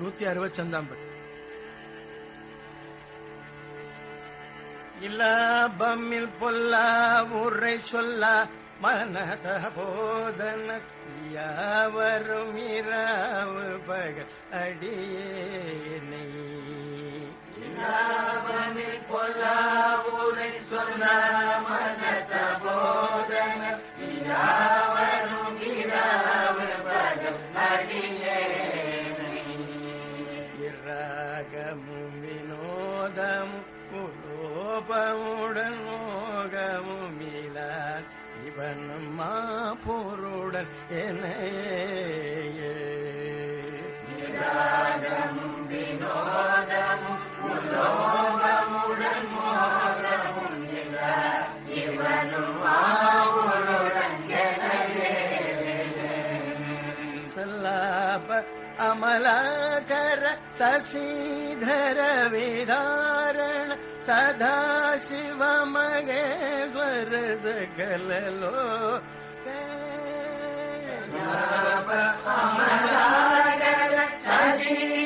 நூத்தி அறுபத்தஞ்சாம் பட். இல்லாபமில் பொல்லா ஊரை சொல்ல மனத போதன யாவரும் இரவு பகல் அடியேனை. இல்லாபமில் பொல்லா உரை சொல்ல மனத போதன யாவரும் இரவு பகல் அடியேனை. இராகமும் மோகமும் இலான் இவனும் மாபொருடன் என்னையே. இராகமும் வினோதமும் உலோபமுடன் மோகமும் இலான் இவனும் மாபொருடன் சல்லாப ಬೆರೆಸಗಲೋ ಶಶಿ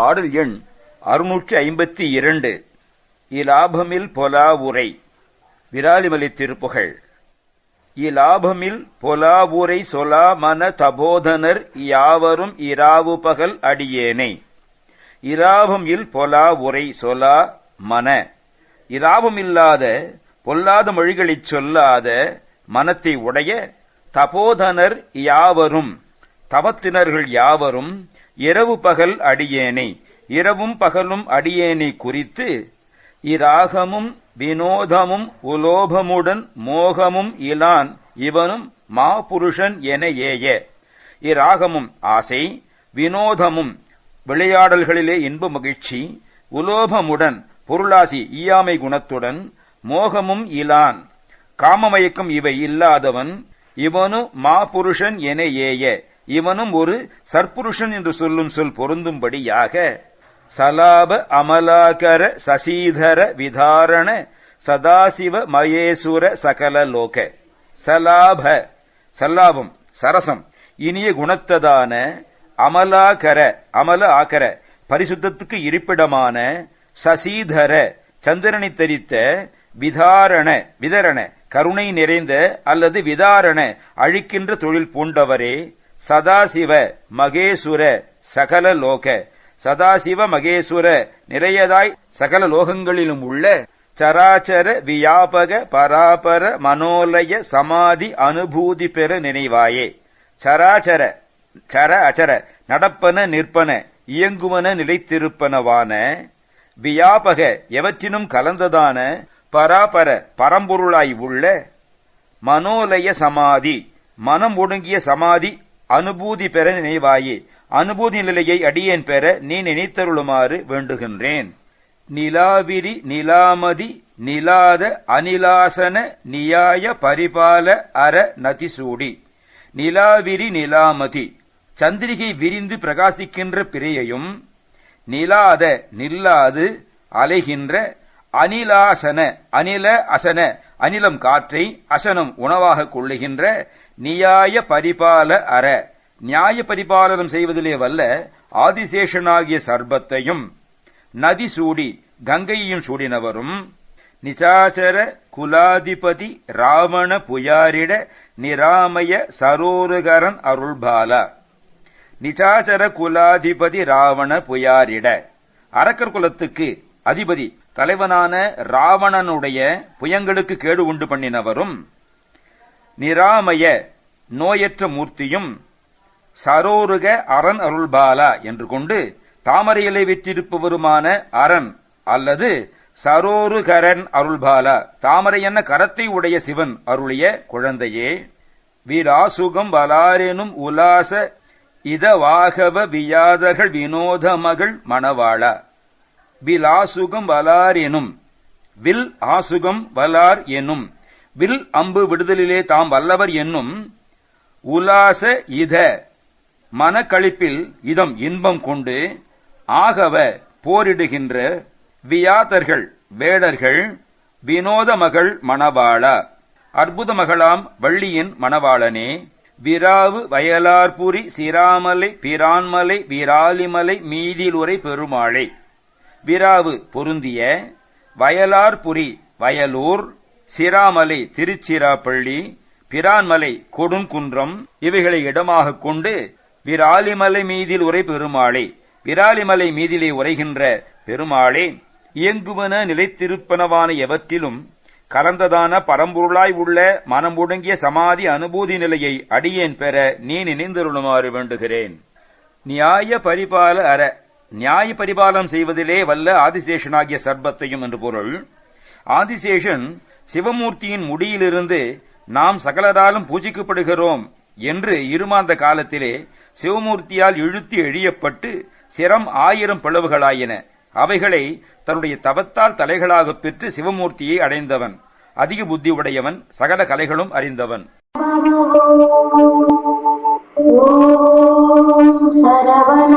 பாடல் எண் அறுநூற்று ஐம்பத்தி இரண்டு. இலாபமில் பொலா உரை விராலிமலை திருப்புகழ். இலாபமில் பொலாவுரை சொலா மன தபோதனர் யாவரும் இராவு பகல் அடியேனை. இராபம் இல் பொலா உரை சொலா மன இராபமில்லாத பொல்லாத மொழிகளைச் சொல்லாத மனத்தை உடைய தபோதனர் யாவரும் தவத்தினர்கள் யாவரும் இரவு பகல் அடியேனை இரவும் பகலும் அடியேனை குறித்து இராகமும் வினோதமும் உலோபமுடன் மோகமும் இலான் இவனும் மாபுருஷன் என ஏய. இராகமும் ஆசை வினோதமும் விளையாடல்களிலே இன்ப மகிழ்ச்சி உலோபமுடன் பொருளாசி ஈயாமை குணத்துடன் மோகமும் இலான் காமமயக்கம் இவை இல்லாதவன் இவனு மாபுருஷன் என ஏய. இவனும் ஒரு சற்புருஷன் என்று சொல்லும் சொல் பொருந்தும்படியாக சலாப அமலாகர சசீதர விதாரண சதாசிவ மகேசுர சகல லோக. சலாப சல்லாபம் சரசம் இனிய குணத்ததான அமலாகர அமல ஆகர பரிசுத்தத்துக்கு இருப்பிடமான சசீதர சந்திரனை தரித்த விதாரண விதரண கருணை நிறைந்த அல்லது விதாரண அழிக்கின்ற தொழில் பூண்டவரே சதாசிவ மகேசுர சகல லோக. சதாசிவ மகேசுர நிறையதாய் சகல லோகங்களிலும் உள்ள சராச்சர வியாபக பராபர மனோலய சமாதி அனுபூதி பெற நினைவாயே. சராச்சர சர அச்சர நடப்பன நிற்பன இயங்குவன நிலைத்திருப்பனவான வியாபக எவற்றினும் கலந்ததான பராபர பரம்பொருளாய் உள்ள மனோலய சமாதி மனம் ஒடுங்கிய சமாதி அனுபூதி பெற நினைவாயே. அனுபூதி நிலையை அடியேன் பெற நீ நினைத்தருளுமாறு வேண்டுகின்றேன். நிலாவிரி நிலாமதி நிலாத அனிலாசன நியாய பரிபால அர நதிசூடி. நிலாவிரி நிலாமதி. சந்திரிகை விரிந்து பிரகாசிக்கின்ற பிறையையும் நிலாத நில்லாது அலைகின்ற அனிலாசன அனில அசன அனிலம் காற்றை அசனம் உணவாக கொள்ளுகின்ற நியாய பரிபால அற. நியாய பரிபாலனம் செய்வதிலே வல்ல ஆதிசேஷனாகிய சர்பத்தையும் நதி சூடி கங்கையையும் சூடினவரும் நிசாசர குலாதிபதி ராவண புயாரிட நிராமய சரோருகரன் அருள்பாலா. நிசாசர குலாதிபதி ராவண புயாரிட. அரக்கர் குலத்துக்கு அதிபதி தலைவனான ராவணனுடைய புயங்களுக்கு கேடு உண்டு பண்ணினவரும் நிராமய நோயற்ற மூர்த்தியும் சரோருக அரண் அருள்பாலா என்று கொண்டு தாமரையிலை வெற்றிருப்பவருமான அரண் அல்லது சரோருகரன் அருள்பாலா தாமரை என்ன கரத்தை உடைய சிவன் அருளிய குழந்தையே வீராசுகம் வலாரெனும் உலாச இதவாகவ வியாதகள் வினோதமகள் மணவாளா. வில் ஆசுகம் வலார் எனும். வில் ஆசுகம் வலார் எனும். வில் அம்பு விடுதலிலே தாம் வல்லவர் என்னும். உலாச இத. மனக்களிப்பில் இதம் இன்பம் கொண்டு ஆகவ போரிடுகின்ற வியாதர்கள் வேடர்கள் வினோத மகள் மணவாளா. அற்புத மகளாம் வள்ளியின் மணவாளனே. விராவு வயலார்புரி சிராமலை பிரான்மலை விராலிமலை மீதிலுரை பெருமாளை. விராவு பொருந்திய வயலார்புரி வயலூர் சிராமலை திருச்சிராப்பள்ளி பிரான்மலை கொடுங்குன்றம் இவைகளை இடமாகக் கொண்டு விராலிமலை மீதில் உரை பெருமாளே விராலிமலை மீதிலே உரைகின்ற பெருமாளே இயங்குவன நிலைத்திருப்பனவான எவற்றிலும் கலந்ததான பரம்பொருளாய் உள்ள மனம் ஒடுங்கிய சமாதி அனுபூதி நிலையை அடியேன் பெற நீ நினைந்தருளுமாறு வேண்டுகிறேன். நியாய பரிபால அற நியாய பரிபாலனம் செய்வதிலே வல்ல ஆதிசேஷனாகிய சர்பத்தையும் என்று பொருள். ஆதிசேஷன் சிவமூர்த்தியின் முடியிலிருந்து நாம் சகலராலும் பூஜிக்கப்படுகிறோம் என்று இருமாந்த காலத்திலே சிவமூர்த்தியால் இழுத்து எழியப்பட்டு சிரம் ஆயிரம் பிளவுகளாயின. அவைகளை தன்னுடைய தவத்தால் தலைகளாக பெற்று சிவமூர்த்தியை அடைந்தவன். அதிக புத்தி உடையவன் சகல கலைகளும் அறிந்தவன். சரவண